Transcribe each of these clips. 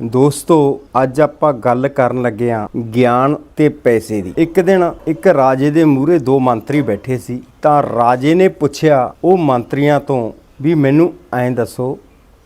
ਦੋਸਤੋ, ਅੱਜ ਆਪਾਂ ਗੱਲ ਕਰਨ ਲੱਗੇ ਆਂ ਗਿਆਨ ਤੇ ਪੈਸੇ ਦੀ। ਇੱਕ ਦਿਨ ਇੱਕ ਰਾਜੇ ਦੇ ਮੂਹਰੇ ਦੋ ਮੰਤਰੀ ਬੈਠੇ ਸੀ। ਤਾਂ ਰਾਜੇ ਨੇ ਪੁੱਛਿਆ, ਉਹ ਮੰਤਰੀਆਂ ਤੋਂ ਵੀ ਮੈਨੂੰ ਐਂ ਦੱਸੋ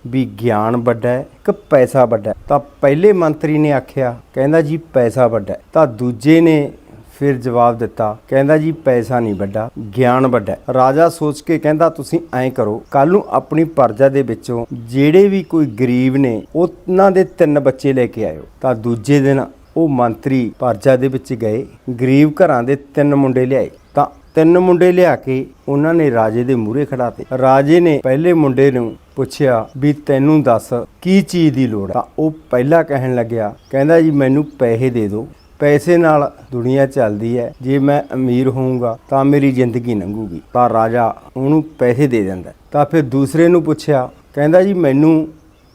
ਵੀ ਗਿਆਨ ਵੱਡਾ ਹੈ ਕਿ ਪੈਸਾ ਵੱਡਾ ਹੈ? ਤਾਂ ਪਹਿਲੇ ਮੰਤਰੀ ਨੇ ਆਖਿਆ, ਕਹਿੰਦਾ ਜੀ ਪੈਸਾ ਵੱਡਾ ਹੈ। ਤਾਂ ਦੂਜੇ ਨੇ ਫਿਰ ਜਵਾਬ ਦਿੱਤਾ, ਕਹਿੰਦਾ ਜੀ ਪੈਸਾ ਨਹੀਂ ਵੱਡਾ, ਗਿਆਨ ਵੱਡਾ ਰਾਜਾ ਸੋਚ ਕੇ ਕਹਿੰਦਾ, ਤੁਸੀਂ ਐਂ ਕਰੋ ਕੱਲ ਨੂੰ ਆਪਣੀ ਪਰਜਾ ਦੇ ਵਿੱਚੋਂ ਜਿਹੜੇ ਵੀ ਕੋਈ ਗਰੀਬ ਨੇ, ਉਹਨਾਂ ਦੇ ਤਿੰਨ ਬੱਚੇ ਲੈ ਕੇ ਆਇਓ। ਤਾਂ ਦੂਜੇ ਦਿਨ ਉਹ ਮੰਤਰੀ ਪਰਜਾ ਦੇ ਵਿੱਚ ਗਏ, ਗਰੀਬ ਘਰਾਂ ਦੇ ਤਿੰਨ ਮੁੰਡੇ ਲਿਆਏ। ਤਾਂ ਤਿੰਨ ਮੁੰਡੇ ਲਿਆ ਕੇ ਉਹਨਾਂ ਨੇ ਰਾਜੇ ਦੇ ਮੂਹਰੇ ਖੜਾਤੇ ਰਾਜੇ ਨੇ ਪਹਿਲੇ ਮੁੰਡੇ ਨੂੰ ਪੁੱਛਿਆ ਵੀ ਤੈਨੂੰ ਦੱਸ ਕੀ ਚੀਜ਼ ਦੀ ਲੋੜ ਆ? ਉਹ ਪਹਿਲਾ ਕਹਿਣ ਲੱਗਿਆ, ਕਹਿੰਦਾ ਜੀ ਮੈਨੂੰ ਪੈਸੇ ਦੇ ਦਿਓ। ਪੈਸੇ ਨਾਲ ਦੁਨੀਆ ਚੱਲਦੀ ਹੈ। ਜੇ ਮੈਂ ਅਮੀਰ ਹੋਊਂਗਾ ਤਾਂ ਮੇਰੀ ਜ਼ਿੰਦਗੀ ਲੰਘੂਗੀ। ਤਾਂ ਰਾਜਾ ਉਹਨੂੰ ਪੈਸੇ ਦੇ ਦਿੰਦਾ ਤਾਂ ਫਿਰ ਦੂਸਰੇ ਨੂੰ ਪੁੱਛਿਆ, ਕਹਿੰਦਾ ਜੀ, ਮੈਨੂੰ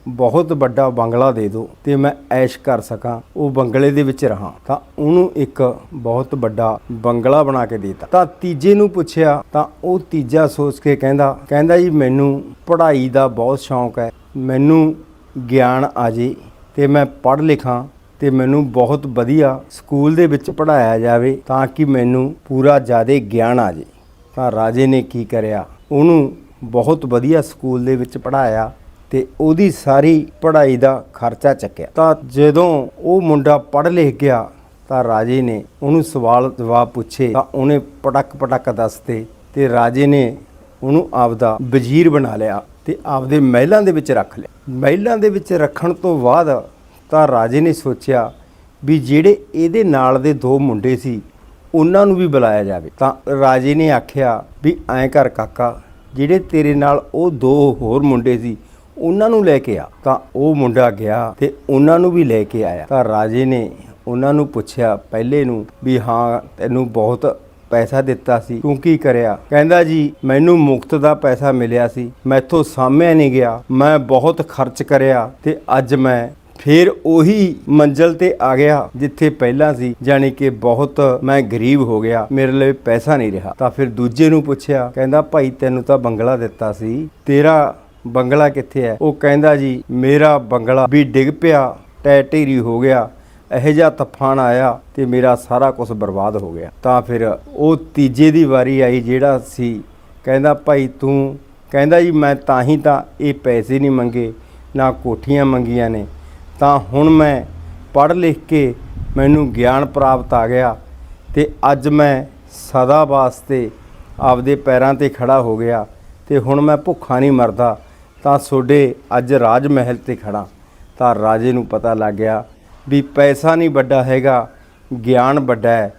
ਬਹੁਤ ਵੱਡਾ ਬੰਗਲਾ ਦੇ ਦਿਓ ਤੇ ਮੈਂ ਐਸ਼ ਕਰ ਸਕਾਂ। ਉਹ ਬੰਗਲੇ ਦੇ ਵਿੱਚ ਰਹਾ। ਤਾਂ ਉਹਨੂੰ ਇੱਕ ਬਹੁਤ ਵੱਡਾ ਬੰਗਲਾ ਬਣਾ ਕੇ ਦਿੱਤਾ। ਤਾਂ ਤੀਜੇ ਨੂੰ ਪੁੱਛਿਆ, ਤਾਂ ਉਹ ਤੀਜਾ ਸੋਚ ਕੇ ਕਹਿੰਦਾ ਕਹਿੰਦਾ ਜੀ, ਮੈਨੂੰ ਪੜ੍ਹਾਈ ਦਾ ਬਹੁਤ ਸ਼ੌਂਕ ਹੈ। ਮੈਨੂੰ ਗਿਆਨ ਆ ਜੇ ਤੇ ਮੈਂ ਪੜ੍ਹ ਲਿਖਾਂ। ਤੇ ਮੈਨੂੰ ਬਹੁਤ ਵਧੀਆ ਸਕੂਲ ਦੇ ਵਿੱਚ ਪੜ੍ਹਾਇਆ ਜਾਵੇ ਤਾਂ ਕਿ ਮੈਨੂੰ ਪੂਰਾ ਜ਼ਿਆਦਾ ਗਿਆਨ ਆ ਜੇ। ਤਾਂ ਰਾਜੇ ਨੇ ਕੀ ਕਰਿਆ? ਉਹਨੂੰ ਬਹੁਤ ਵਧੀਆ ਸਕੂਲ ਦੇ ਵਿੱਚ ਪੜ੍ਹਾਇਆ ਤੇ ਉਹਦੀ ਸਾਰੀ ਪੜ੍ਹਾਈ ਦਾ ਖਰਚਾ ਚੱਕਿਆ। ਤਾਂ ਜਦੋਂ ਉਹ ਮੁੰਡਾ ਪੜ੍ਹ ਲਿਖ ਗਿਆ ਤਾਂ ਰਾਜੇ ਨੇ ਉਹਨੂੰ ਸਵਾਲ ਜਵਾਬ ਪੁੱਛੇ ਤਾਂ ਉਹਨੇ ਪਟਕ ਪਟਕ ਦੱਸਤੇ ਤੇ ਰਾਜੇ ਨੇ ਉਹਨੂੰ ਆਪਦਾ ਵਜ਼ੀਰ ਬਣਾ ਲਿਆ ਤੇ ਆਪਦੇ ਮਹਿਲਾਂ ਦੇ ਵਿੱਚ ਰੱਖ ਲਿਆ। ਮਹਿਲਾਂ ਦੇ ਵਿੱਚ ਰੱਖਣ ਤੋਂ ਬਾਅਦ ਤਾਂ ਰਾਜੇ ਨੇ ਸੋਚਿਆ ਵੀ ਜਿਹੜੇ ਇਹਦੇ ਨਾਲ ਦੇ ਦੋ ਮੁੰਡੇ ਸੀ, ਉਹਨਾਂ ਨੂੰ ਵੀ ਬੁਲਾਇਆ ਜਾਵੇ। ਤਾਂ ਰਾਜੇ ਨੇ ਆਖਿਆ ਵੀ ਐਂ ਕਰ ਕਾਕਾ, ਜਿਹੜੇ ਤੇਰੇ ਨਾਲ ਉਹ ਦੋ ਹੋਰ ਮੁੰਡੇ ਸੀ, ਉਹਨਾਂ ਨੂੰ ਲੈ ਕੇ ਆ। ਤਾਂ ਉਹ ਮੁੰਡਾ ਗਿਆ ਤੇ ਉਹਨਾਂ ਨੂੰ ਵੀ ਲੈ ਕੇ ਆਇਆ। ਤਾਂ ਰਾਜੇ ਨੇ ਉਹਨਾਂ ਨੂੰ ਪੁੱਛਿਆ ਪਹਿਲੇ ਨੂੰ ਵੀ ਹਾਂ, ਤੈਨੂੰ ਬਹੁਤ ਪੈਸਾ ਦਿੱਤਾ ਸੀ, ਤੂੰ ਕੀ ਕਰਿਆ? ਕਹਿੰਦਾ ਜੀ, ਮੈਨੂੰ ਮੁਫਤ ਦਾ ਪੈਸਾ ਮਿਲਿਆ ਸੀ, ਮੈਥੋਂ ਸਾਂਭਿਆ ਨਹੀਂ ਗਿਆ, ਮੈਂ ਬਹੁਤ ਖਰਚ ਕਰਿਆ ਤੇ ਅੱਜ ਮੈਂ ਫਿਰ ਉਹੀ ਮੰਜ਼ਲ ਤੇ ਆ ਗਿਆ, ਜਿੱਥੇ ਪਹਿਲਾਂ ਸੀ, ਜਾਣੀ ਕਿ ਬਹੁਤ ਮੈਂ ਗਰੀਬ ਹੋ ਗਿਆ, ਮੇਰੇ ਲਈ ਪੈਸਾ ਨਹੀਂ ਰਿਹਾ। ਤਾਂ ਫਿਰ ਦੂਜੇ ਨੂੰ ਪੁੱਛਿਆ, ਕਹਿੰਦਾ, ਭਾਈ, ਤੈਨੂੰ ਤਾਂ ਬੰਗਲਾ ਦਿੱਤਾ ਸੀ। ਤੇਰਾ ਬੰਗਲਾ ਕਿੱਥੇ ਹੈ? ਉਹ ਕਹਿੰਦਾ ਜੀ, ਮੇਰਾ ਬੰਗਲਾ ਵੀ ਡਿੱਗ ਪਿਆ ਟੈ ਢੇਰੀ ਹੋ ਗਿਆ, ਇਹੋ ਜਿਹਾ ਤੂਫਾਨ ਆਇਆ ਤੇ ਮੇਰਾ ਸਾਰਾ ਕੁਝ ਬਰਬਾਦ ਹੋ ਗਿਆ। ਤਾਂ ਫਿਰ ਉਹ ਤੀਜੇ ਦੀ ਵਾਰੀ ਆਈ, ਜਿਹੜਾ ਸੀ, ਕਹਿੰਦਾ, ਭਾਈ, ਤੂੰ, ਕਹਿੰਦਾ ਜੀ, ਮੈਂ ਤਾਂ ਹੀ ਤਾਂ ਇਹ ਪੈਸੇ ਨਹੀਂ ਮੰਗੇ, ਨਾ ਕੋਠੀਆਂ ਮੰਗੀਆਂ ਨੇ ਤਾਂ ਹੁਣ ਮੈਂ ਪੜ੍ਹ ਲਿਖ ਕੇ ਮੈਨੂੰ ਗਿਆਨ ਪ੍ਰਾਪਤ ਆ ਗਿਆ ਤੇ ਅੱਜ ਮੈਂ ਸਦਾ ਵਾਸਤੇ ਆਪਦੇ ਪੈਰਾਂ ਤੇ ਖੜਾ ਹੋ ਗਿਆ ਤੇ ਹੁਣ ਮੈਂ ਭੁੱਖਾ ਨਹੀਂ ਮਰਦਾ, ਤਾਂ ਤੁਹਾਡੇ ਅੱਜ ਰਾਜ ਮਹਿਲ ਤੇ ਖੜਾ ਤਾਂ ਰਾਜੇ ਨੂੰ ਪਤਾ ਲੱਗ ਗਿਆ ਵੀ ਪੈਸਾ ਨਹੀਂ ਵੱਡਾ ਹੈਗਾ, ਗਿਆਨ ਵੱਡਾ ਹੈ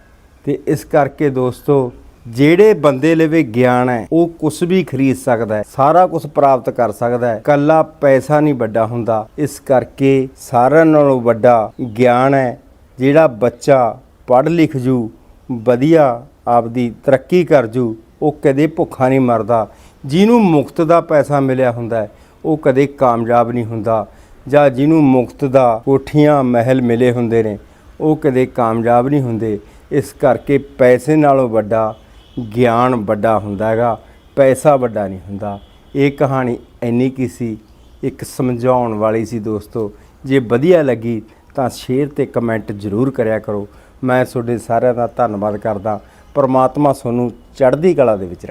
ਤੇ ਇਸ ਕਰਕੇ ਦੋਸਤੋ ਜਿਹੜੇ ਬੰਦੇ ਲਵੇ ਗਿਆਨ ਹੈ, ਉਹ ਕੁਝ ਵੀ ਖਰੀਦ ਸਕਦਾ ਹੈ, ਸਾਰਾ ਕੁਝ ਪ੍ਰਾਪਤ ਕਰ ਸਕਦਾ ਹੈ। ਕੱਲਾ ਪੈਸਾ ਨਹੀਂ ਵੱਡਾ ਹੁੰਦਾ। ਇਸ ਕਰਕੇ ਸਾਰਿਆਂ ਨਾਲੋਂ ਵੱਡਾ ਗਿਆਨ ਹੈ, ਜਿਹੜਾ ਬੱਚਾ ਪੜ੍ਹ ਲਿਖ ਜੂ, ਵਧੀਆ ਆਪਦੀ ਤਰੱਕੀ ਕਰ ਜੂ, ਉਹ ਕਦੇ ਭੁੱਖਾ ਨਹੀਂ ਮਰਦਾ। ਜਿਹਨੂੰ ਮੁਫਤ ਦਾ ਪੈਸਾ ਮਿਲਿਆ ਹੁੰਦਾ ਹੈ, ਉਹ ਕਦੇ ਕਾਮਯਾਬ ਨਹੀਂ ਹੁੰਦਾ। ਜਾਂ ਜਿਹਨੂੰ ਮੁਫਤ ਦਾ ਕੋਠੀਆਂ, ਮਹਿਲ ਮਿਲੇ ਹੁੰਦੇ ਨੇ, ਉਹ ਕਦੇ ਕਾਮਯਾਬ ਨਹੀਂ ਹੁੰਦੇ। ਇਸ ਕਰਕੇ ਪੈਸੇ ਨਾਲੋਂ ਵੱਡਾ ਗਿਆਨ ਵੱਡਾ ਹੁੰਦਾ ਹੈਗਾ, ਪੈਸਾ ਵੱਡਾ ਨਹੀਂ ਹੁੰਦਾ। ਇਹ ਕਹਾਣੀ ਇੰਨੀ ਕੀ ਸੀ, ਇੱਕ ਸਮਝਾਉਣ ਵਾਲੀ ਸੀ ਦੋਸਤੋ। ਜੇ ਵਧੀਆ ਲੱਗੀ ਤਾਂ ਸ਼ੇਅਰ ਤੇ ਕਮੈਂਟ ਜ਼ਰੂਰ ਕਰਿਆ ਕਰੋ। ਮੈਂ ਤੁਹਾਡੇ ਸਾਰਿਆਂ ਦਾ ਧੰਨਵਾਦ ਕਰਦਾ। ਪਰਮਾਤਮਾ ਤੁਹਾਨੂੰ ਚੜ੍ਹਦੀ ਕਲਾ ਦੇ ਵਿੱਚ ਰੱਖੇ।